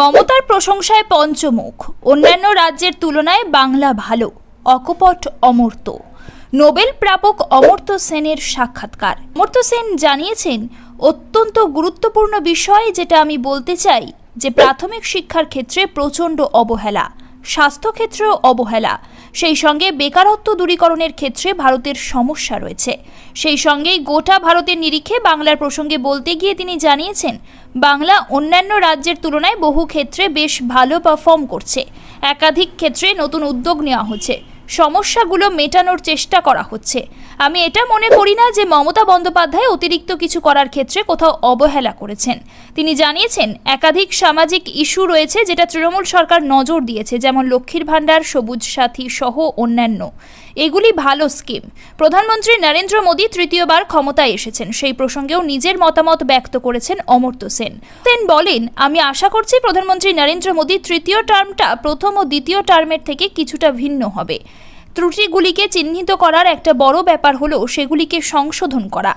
মমতার প্রশংসায় পঞ্চমুখ। অন্যান্য রাজ্যের তুলনায় বাংলা ভালো। অকপট অমর্ত নোবেল প্রাপক অমর্ত্য সেনের সাক্ষাৎকার। অমর্ত্য সেন জানিয়েছেন, অত্যন্ত গুরুত্বপূর্ণ বিষয় যেটা আমি বলতে চাই, যে প্রাথমিক শিক্ষার ক্ষেত্রে প্রচণ্ড অবহেলা। স্বাস্থ্যক্ষেত্রেও অবহেলা। সেই সঙ্গে বেকারত্ব দূরীকরণের ক্ষেত্রে ভারতের সমস্যা রয়েছে। সেই সঙ্গেই গোটা ভারতের নিরিখে বাংলার প্রসঙ্গে বলতে গিয়ে তিনি জানিয়েছেন, বাংলা অন্যান্য রাজ্যের তুলনায় বহু ক্ষেত্রে বেশ ভালো পারফর্ম করছে। একাধিক ক্ষেত্রে নতুন উদ্যোগ নেওয়া হচ্ছে। সমস্যাগুলো মেটানোর চেষ্টা করা হচ্ছে। আমি এটা মনে করি না যে মমতা বন্দ্যোপাধ্যায় অতিরিক্ত কিছু করার ক্ষেত্রে কোথাও অবহেলা করেছেন। তিনি জানিয়েছেন, একাধিক সামাজিক ইস্যু রয়েছে যেটা তৃণমূল সরকার নজর দিয়েছে, যেমন লক্ষ্মীর ভাণ্ডার, সবুজ সাথী সহ অন্যান্য। এগুলি ভালো স্কিম। প্রধানমন্ত্রী নরেন্দ্র মোদী তৃতীয়বার ক্ষমতায় এসেছেন। সেই প্রসঙ্গেও নিজের মতামত ব্যক্ত করেছেন অমর্ত্য সেন। সেন বলেন, আমি আশা করছি প্রধানমন্ত্রী নরেন্দ্র মোদী তৃতীয় টার্মটা প্রথম ও দ্বিতীয় টার্মের থেকে কিছুটা ভিন্ন হবে। ত্রুটিগুলিকে চিহ্নিত করার একটা বড় ব্যাপার হলো সেগুলিকে সংশোধন করা।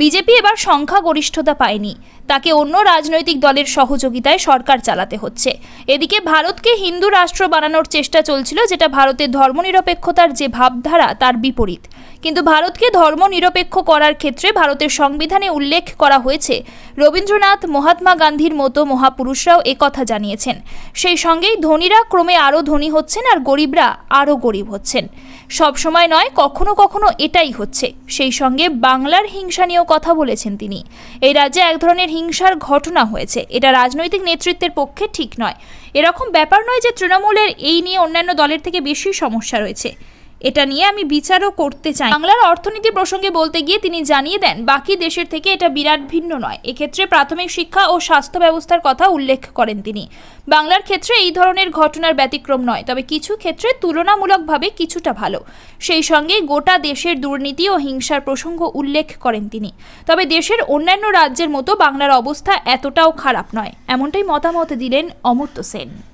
বিজেপি এবার সংখ্যাগরিষ্ঠতা পায়নি। তাকে অন্য রাজনৈতিক দলের সহযোগিতায় সরকার চালাতে হচ্ছে। এদিকে ভারতকে হিন্দু রাষ্ট্র বানানোর চেষ্টা চলছিল, যেটা ভারতের ধর্মনিরপেক্ষতার যে ভাবধারা তার বিপরীত। কিন্তু ভারতকে ধর্মনিরপেক্ষ করার ক্ষেত্রে ভারতের সংবিধানে উল্লেখ করা হয়েছে, রবীন্দ্রনাথ, মহাত্মা গান্ধীর মতো মহাপুরুষরাও একথা জানিয়েছেন। সেই সঙ্গেই ধনীরা ক্রমে আরও ধনী হচ্ছেন আর গরিবরা আরও গরিব হচ্ছেন। সব সময় নয়, কখনো কখনো এটাই হচ্ছে। সেই সঙ্গে বাংলার হিংসা নিয়েও কথা বলেছেন তিনি। এই রাজ্যে এক ধরনের হিংসার ঘটনা হয়েছে। এটা রাজনৈতিক নেতৃত্বের পক্ষে ঠিক নয়। এরকম ব্যাপার নয় যে তৃণমূলের এই নিয়ে অন্যান্য দলের থেকে বেশি সমস্যা রয়েছে। এটা নিয়ে আমি বিচারও করতে চাই। বাংলার অর্থনীতি প্রসঙ্গে বলতে গিয়ে তিনি জানিয়ে দেন, বাকি দেশের থেকে এটা বিরাট ভিন্ন নয়। এক্ষেত্রে প্রাথমিক শিক্ষা ও স্বাস্থ্য ব্যবস্থার কথা উল্লেখ করেন তিনি। বাংলার ক্ষেত্রে এই ধরনের ঘটনার ব্যতিক্রম নয়, তবে কিছু ক্ষেত্রে তুলনামূলকভাবে কিছুটা ভালো। সেই সঙ্গে গোটা দেশের দুর্নীতি ও হিংসার প্রসঙ্গ উল্লেখ করেন তিনি। তবে দেশের অন্যান্য রাজ্যের মতো বাংলার অবস্থা এতটাও খারাপ নয়, এমনটাই মতামত দিলেন অমর্ত্য সেন।